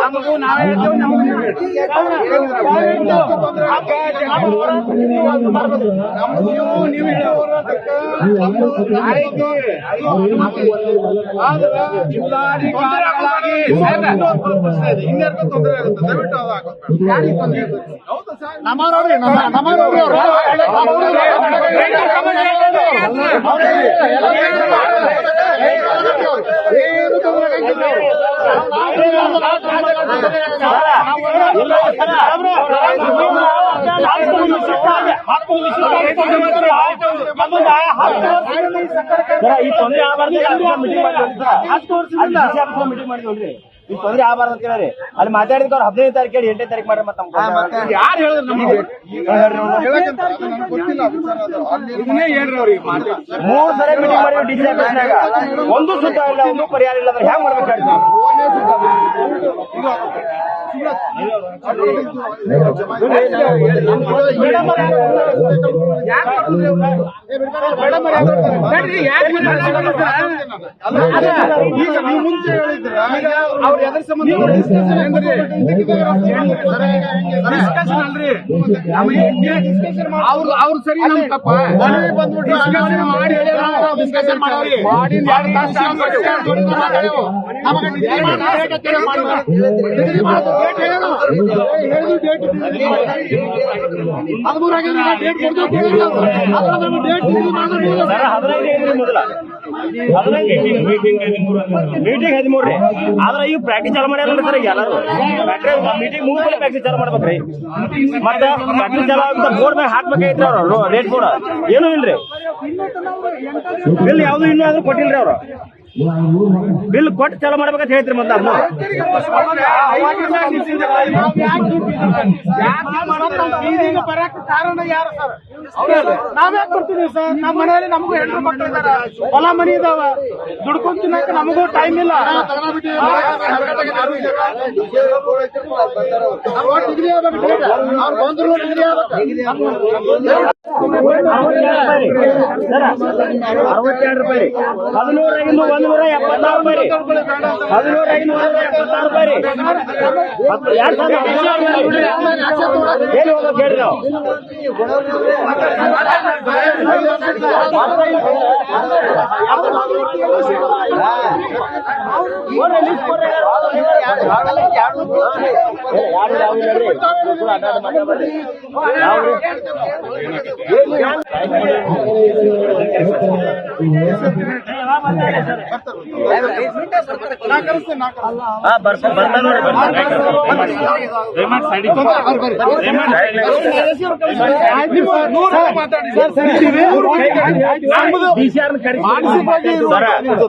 ನಮಗೂ ನಾವೇ ಹೇಳ್ತೇವೆ ನಮಗೂ ನೀವು ನೀವು ನೀವು ಹೇಳೋರು ಆಯ್ತು ಆದ್ರೆ ಜಿಲ್ಲಾಧಿಕಾರಿಗಳಾಗಿ ಇನ್ನೆರಡು ತೊಂದರೆ ಆಗುತ್ತೆ. ದಯವಿಟ್ಟು ಅದು ಆಗುತ್ತೆ ಯಾರಿಗೆ ತೊಂದರೆ ಹೌದಾ. ನಮ್ಮ ನೋಡ್ರಿ ನಮ್ಮ ನೋಡ್ರಿ. ಈ ತೊಂದರೆ ಆಗಬಾರ್ದು ಮೀಟಿಂಗ್ ಮಾಡಿದ್ವಿ ಮೀಟಿಂಗ್ ಮಾಡಿದ್ವಿ ಈ ತೊಂದರೆ ಆಗಬಾರ್ದು ಅಂತ ಕೇಳಿ ಅಲ್ಲಿ ಮಾತಾಡಿದ್ರು ಅವ್ರು ಹದಿನೈದು ತಾರೀಕು ಹೇಳಿ ಎಂಟನೇ ತಾರೀಕು ಮಾಡ್ರಿ ಮತ್ತೆ ನಮ್ಗೆ ಯಾರು ಹೇಳಿದ್ರು ನಮಗೆ? ಮೂರ್ ಸರಿ ಮೀಟಿಂಗ್ ಮಾಡಿ ಡಿ ಸಿ ಆಫೀಸ್ನಾಗ ಒಂದು ಸುತ್ತ ಇಲ್ಲ ಒಂದು ಪರಿಹಾರ ಇಲ್ಲ ಅಂದ್ರೆ ಹೆಂಗ್ ಮಾಡ್ಬೇಕು ಅವ್ರು ಸರಿ ನಮ್ ತಪ್ಪ ಮಾಡಿ ಡಿಸ್ಕಷನ್ ಮಾಡಿ ಮಾಡಿಂದ ಎರಡು ತಾಸು ಆದ್ಮೇಲೆ ಮಾತಾಡ್ಯಾವು. ನಮಗೆ ಡಿಗ್ರಿ ಮಾಡಿ date ಹತ್ತಿರ ಮಾಡಿಲ್ಲ. ಡಿಗ್ರಿ ಮಾಡೋದು date ಹೇಳು. ಹೇಳಿದ್ದು date ಹದಿಮೂರು ಆಗಿದ್ರೆ ಡೇಟ್ ಮೀಟಿಂಗ್ ಹದಿಮೂರ್ರಿ. ಆದ್ರೆ ಈಗ ಪ್ರಾಕ್ಟೀಸ್ ಚಾಲು ಮಾಡ್ಯಾರ ಸರ್ ಎಲ್ಲರೂ. ಮೀಟಿಂಗ್ ಮೇಲೆ ಪ್ರಾಕ್ಟೀಸ್ ಚಾಲು ಮಾಡ್ಬೇಕ್ರಿ. ಮತ್ತೆ ಪ್ರಾಕ್ಟೀಸ್ ಚಾಲು ಆಗುತ್ತೆ ಬೋರ್ಡ್ ಮ್ಯಾಗ ಹಾಕ್ಬೇಕಾಗಿತ್ತು ಅವ್ರು. ರೇಟ್ ಬೋರ್ಡ್ ಏನೂ ಇಲ್ರಿ. ಬಿಲ್ ಯಾವುದು ಇನ್ನೂ ಆದ್ರೂ ಕೊಟ್ಟಿಲ್ರಿ ಅವ್ರು. ಬಿಲ್ ಕೊಟ್ಟು ಚಲೋ ಮಾಡ್ಬೇಕಂತ ಹೇಳ್ತೀರಿ ಮತ್ತೆ ಬರಕ್ ಕಾರಣ ಯಾರು ಸರ್ ನಾವೇ ಕೊಡ್ತೀವಿ ಸರ್. ನಮ್ಮ ಮನೆಯಲ್ಲಿ ನಮಗೂ ಹೆಣ್ಣು ಮಕ್ಕಳು ಇದಾರೆ ಹೊಲ ಮನಿ ಇದಾವ. ದುಡ್ಕೊಂಡ್ ತಿನ್ನಕ್ಕೆ ನಮಗೂ ಟೈಮ್ ಇಲ್ಲ. ಬಂದ್ರು. ಅರವತ್ತೆರಡು ರೂಪಾಯಿ. ಹದಿನೂರ ಹದಿನೂರಾಗಿಂದು ಒಂದು ನೂರ ಎಪ್ಪತ್ತಾರು ರೂಪಾಯಿ ರೀ ಹದಿನೂರಾಗಿಂದು ಒಂದು ನೂರ ಎಪ್ಪತ್ತಾರು ರೂಪಾಯಿ ರೀ ಹತ್ತು- ಎರಡ್ ಸಾವಿರದ ಎಲ್ಲಿ ಹೋಗೋದು ಹೇಳ್ರಿ ನಾವು? ನಾ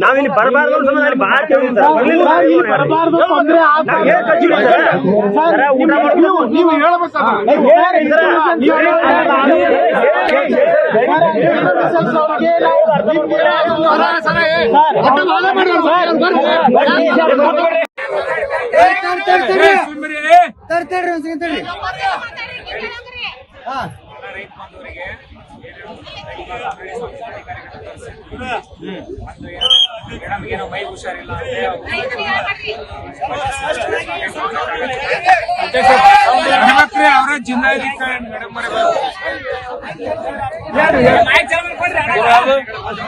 ನಾವಿಲ್ಲಿ ಬರಬಾರ್ದು ಬರಬಾರ್ದು ತೊಂದ್ರೆ ನೀವು ಏನ್ ಕಳ್ಸಿಲ್ಲ ಸರ್? ಸರ್, ಊಟ ಸರ್ ಏನ್ ಮೈ ಹುಷಾರಿಲ್ಲ ಅವರ ಜಿಲ್ಲಾಧಿಕಾರಿ ಮೇಡಮ್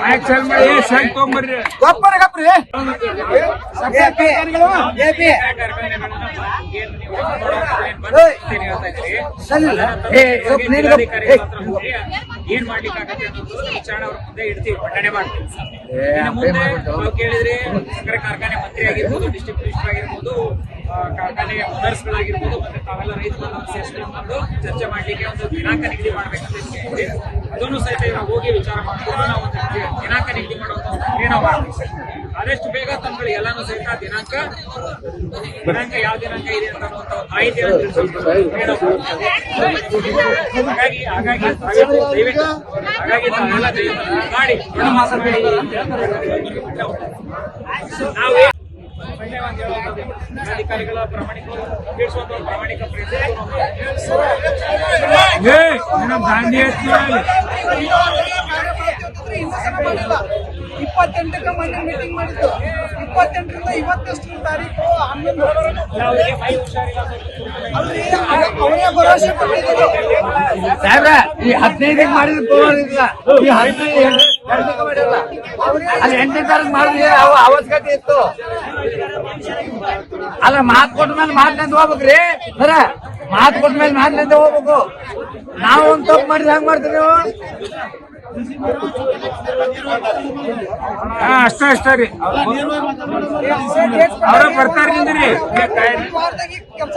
ಮೈಕ್ ಚಾಲು ಮಾಡಿ ಸೈಡ್ ತಗೊಂಬರ್ರಿ ಏನ್ ಮಾಡ್ಲಿಕ್ಕೆ ಆಗತ್ತೆ ಅನ್ನೋದು ವಿಚಾರಣೆ ಅವ್ರ ಮುಂದೆ ಇಡ್ತೀವಿ ಮಂಡನೆ ಮಾಡ್ತೀವಿ. ಇನ್ನು ಮುಂದೆ ನಾವು ಕೇಳಿದ್ರೆ ಸಕ್ಕರೆ ಕಾರ್ಖಾನೆ ಮಂತ್ರಿ ಆಗಿರ್ಬೋದು ಡಿಸ್ಟ್ರಿಕ್ಟ್ ಮಿನಿಸ್ಟರ್ ಆಗಿರ್ಬೋದು ಕಾರ್ಖಾನೆ ಓನರ್ಸ್ ಗಳಾಗಿರ್ಬೋದು ಮತ್ತೆ ತಾವೆಲ್ಲ ರೈತರನ್ನ ಸೇರಿಸ್ಕೊಂಡು ಚರ್ಚೆ ಮಾಡ್ಲಿಕ್ಕೆ ಒಂದು ದಿನಾಂಕ ನಿಗದಿ ಮಾಡ್ಬೇಕಂತ ಅದನ್ನು ಸಹಿತ ನಾವು ಹೋಗಿ ವಿಚಾರ ಮಾಡ್ಕೊಂಡು ನಾವು ಒಂದು ದಿನಾಂಕ ನಿಗದಿ ಮಾಡುವಂತ ಏನೋ ಆದಷ್ಟು ಬೇಗ ತಮ್ಮಗಳು ಎಲ್ಲಾನು ಸಹಿತ ದಿನಾಂಕ ದಿನಾಂಕ ಯಾವ ದಿನಾಂಕ ಇದೆ ಅಂತ ಮಾಹಿತಿ. ಹಾಗಾಗಿ ಹಾಗಾಗಿ ದಯವಿಟ್ಟು ಹಾಗಾಗಿ ತಾವೆಲ್ಲ ದಯವಿಟ್ಟು ಮಾಡಿ. ನಾವೇ ಒಂದು ಹೇಳೋದು, ಅಧಿಕಾರಿಗಳ ಪ್ರಾಮಾಣಿಕ ತಿಳಿಸುವಂತ ಪ್ರಾಮಾಣಿಕ ಪ್ರಯತ್ನ ಇಪ್ಪತ್ತೆಂಟಕ್ಕೆ ಮೊನ್ನೆ ಮೀಟಿಂಗ್ ಮಾಡಿದ್ದು. ಇಪ್ಪತ್ತೆಂಟರಿಂದ ಇವತ್ತೆಷ್ಟು ತಾರೀಕು ಹನ್ನೊಂದು ಅಲ್ರಿ ಅವರೇ ಭರವಸೆ ಕೊಟ್ಟಿದ್ರು ಸಾಹೇಬ್ರ ಈ ಹದಿನೈದಕ್ಕೆ ಮಾಡಿದ್ರೆ ಪರವಾಗಿಲ್ಲ. ಈ ಹದಿನೈದು ಅಲ್ಲಿ ಎಂಟನೇ ತಾರೀಕು ಮಾಡಿದ್ರೆ ಅವ ಅವಶ್ಯಕತೆ ಇತ್ತು? ಅಲ್ಲ ಮಾತು ಕೊಟ್ಟ ಮೇಲೆ ಮಾತಿನಿಂದ ಹೋಗ್ಬೇಕ್ರಿ. ಸರ ಮಾತು ಕೊಟ್ಟ ಮೇಲೆ ಮಾತಿನಿಂದ ಹೋಗ್ಬೇಕು. ನಾವು ಒಂದು ತಪ್ಪು ಮಾಡಿದ್ರೆ ಹೆಂಗ್ ಮಾಡ್ತೀರಿ ನೀವು? ಅಷ್ಟ ಅಷ್ಟ ರೀ. ಅವ್ರ ಬರ್ತಾರ ನಿಂದ್ರಿ ಕೆಲಸ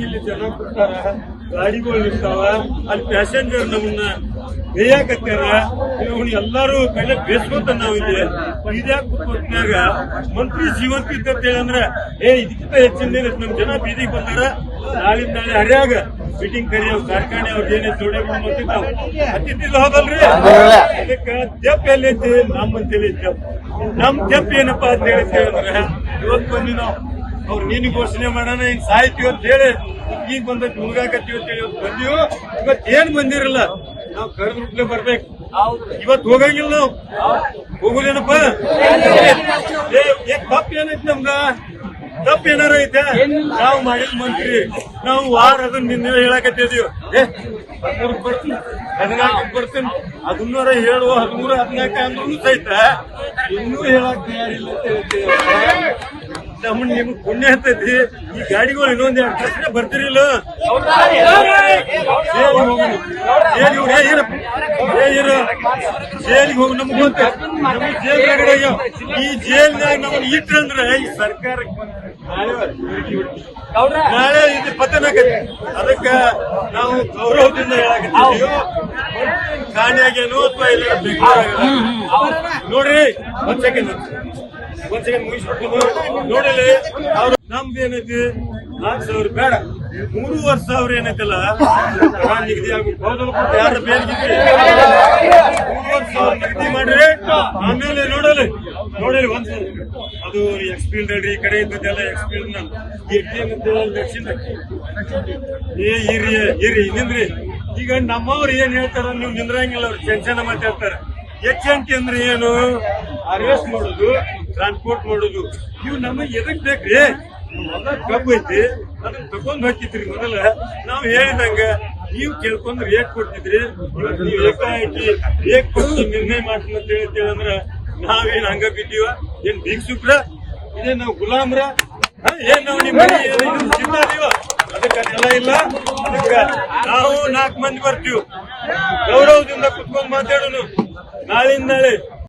ಇಲ್ಲಿ ಜನ ಗಾಡಿಗಳು ಇರ್ತಾವ ಅಲ್ಲಿ ಪ್ಯಾಸೆಂಜರ್ ನಮ್ಮನ್ನ ಬೇಯಾಕತ್ಯಾರ ಇವ್ನು ಎಲ್ಲಾರು ಕಡೆ ಬೇಸ್ಕೊಂತ ನಾವ್ ಇಲ್ಲಿ ಬೀದಿಯಾಗ ಕೂತ್ಕೊಂಡ್ಯಾಗ ಮಂತ್ರಿ ಜೀವಂತ ಇದ್ದಂತ ಹೇಳಂದ್ರ ಏ ಇದಕ್ಕಿಂತ ಹೆಚ್ಚಿನ ನಮ್ ಜನ ಬೀದಿಗೆ ಬಂದಾರ. ನಾಳಿಂದ ನಾಳೆ ಹರ್ಯಾಗ ಮೀಟಿಂಗ್ ಕರಿಯೋ ಕಾರ್ಖಾನೆ ಅವ್ರ ಏನೇ ಜೋಡಿ ಮಾಡ್ತಿದ್ದಾವ ಅತಿಥಿಗಳು ಹೌದಲ್ರಿ ಅದಕ್ಕ ಜಪ್ ಎಲ್ಲೈತಿ ನಮ್ಮ ಅಂತೇಳಿ ಜಪ್. ನಮ್ ಜಪ್ ಏನಪ್ಪಾ ಅಂತ ಹೇಳಿ ಅಂದ್ರೆ ಇವತ್ತು ಬಂದಿ ನಾವು ಅವ್ರು ನೀನು ಘೋಷಣೆ ಮಾಡೋಣ ಹಿಂಗ್ ಸಾಯ್ತೀವಿ ಅಂತ ಹೇಳಿ ಈಗ ಬಂದೈತಿ, ಮುಳುಗಾಕತ್ತೀವಿ ಅಂತ ಹೇಳಿ ಬಂದೀವಿ. ಇವತ್ತು ಏನ್ ಬಂದಿರಲ್ಲ? ನಾವು ಕರೆದ ಬರ್ಬೇಕು. ಇವತ್ತು ಹೋಗಂಗಿಲ್ಲ ನಾವು. ಹೋಗುದೇನಪ್ಪ ತಪ್ಪ ಏನೈತಿ ನಮ್ಗ? ತಪ್ಪ ಏನಾರ ಐತೆ? ನಾವು ಮಾಡಿದ ಮಂತ್ರಿ. ನಾವು ವಾರ ಅದನ್ನ ನಿನ್ನೆ ಹೇಳಕತ್ತಿದೀವಿ ಏ ಬರ್ತೀನಿ ಹದಿನಾಲ್ಕು ಬರ್ತೀನಿ ಹದಿಮೂರ ಹೇಳು ಹದಿಮೂರು, ಹದಿನಾಲ್ಕು ಅಂದ್ರೂ ಸಹಿತ ಇನ್ನೂ ಹೇಳಕ್ ತಯಾರಿಲ್ಲ ಅಂತ ಹೇಳ್ತೀವಿ. ನಮ್ಮ ನಿಮ್ಗೆ ಪುಣ್ಯ ಹತ್ತೈತಿ ಈ ಗಾಡಿಗಳು ಇನ್ನೊಂದ್ ಎರಡು ಪ್ರಶ್ನೆ ಬರ್ತಿರಿಲ್ಲ ಜೈಲಿಗೆ ಹೋಗಿ. ನಮ್ಗೆ ಗೊತ್ತ. ಆಗ್ಯಾವ. ಈ ಜೈಲ್ನಾಗ ನಮ್ಮನ್ನ ಇಟ್ರಂದ್ರ ಈ ಸರ್ಕಾರಕ್ಕೆ ನಾಳೆ ಇದು ಪತನ ಆಕೈತಿ ಅದಕ್ಕ ನಾವು ಗೌರವದಿಂದ ಹೇಳಕತ್ತೀವಿ ಕಾಣಿಯಾಗೇನು ಅಥವಾ ಇಲ್ಲ ನೋಡ್ರಿ, ಒಂದ್ ಸೆಕೆಂಡ್ ಒಂದ್ ನೋಡಲಿ, ಅವ್ರು ನಮ್ದೇನೈತಿ ನಾಲ್ಕು ಸಾವಿರ ಬೇಡ. ಮೂರುವರೆ ಸಾವಿರ ಏನೈತಲ್ಲ? ನಿಗದಿ ಆಗ್ಬೇಕು ಹೌದಲ್ಲ? ಯಾರ ಸಾವಿರ ನಿಗದಿ ಮಾಡ್ರಿ ಆಮೇಲೆ ನೋಡಲಿ. ನೋಡಲಿ ಒಂದ್ ಅದು ಎಕ್ಸ್ಪೀಲ್ಡ್ ಅಲ್ರಿ ಈ ಕಡೆ ಇದ್ದದ್ದೆಲ್ಲ ಎಕ್ಸ್ಪೀಲ್ಡ್ ಏ ಇರಿ ಇರಿ ನಿಂದ್ರಿ. ಈಗ ನಮ್ಮವ್ರು ಏನ್ ಹೇಳ್ತಾರ ನೀವು ನಿಂದ್ರಂಗಿಲ್ಲ, ಅವ್ರು ಟೆನ್ಷನ್ ಮಾತಾಡ್ತಾರೆ ಎಚ್ ಅಂಟಿ ಅಂದ್ರೆ ಏನು? ಅರೆಸ್ಟ್ ಮಾಡೋದು. ಟ್ರಾನ್ಸ್ಪೋರ್ಟ್ ಮಾಡೋದು. ನೀವು ನಮಗೆ ಎದಕ್ ಬೇಕ್ರಿ ಕಬ್ಬು ಐತಿ, ಅದನ್ನ ತಗೊಂಡ್ ಹೋಗ್ತಿದ್ರಿ ಮೊದಲ. ನಾವು ಹೇಳಿದಂಗ, ನೀವು ಕೇಳ್ಕೊಂಡ್ ರೇಟ್ ಕೊಡ್ತಿದ್ರಿ. ನೀವು ರೇಟ್ ಕೊಟ್ಟು ನಿರ್ಣಯ ಮಾಡ್ತೀನಿ ಅಂತ ಹೇಳ್ತೀವಂದ್ರ ನಾವೇನ್ ಹಂಗ ಬಿದ್ದೀವ? ಏನ್ ಭಿಕ್ಷುಕ್ರ? ಇದೇ ನಾವು ಗುಲಾಮ್ರ? ಏನ್ ನಾವು ನಿಮ್ಮ ಸಿಗ್ತಾರಿವ ಅದಕ್ಕೆ ಅದೆಲ್ಲ ಇಲ್ಲ. ಅದಕ್ಕ ನಾವು ನಾಲ್ಕು ಮಂದಿ ಬರ್ತೀವಿ. ಗೌರವದಿಂದ ಕುತ್ಕೊಂಡ್ ಮಾತಾಡೋನು. ನಾಳಿಂದ ನಾಳೆ.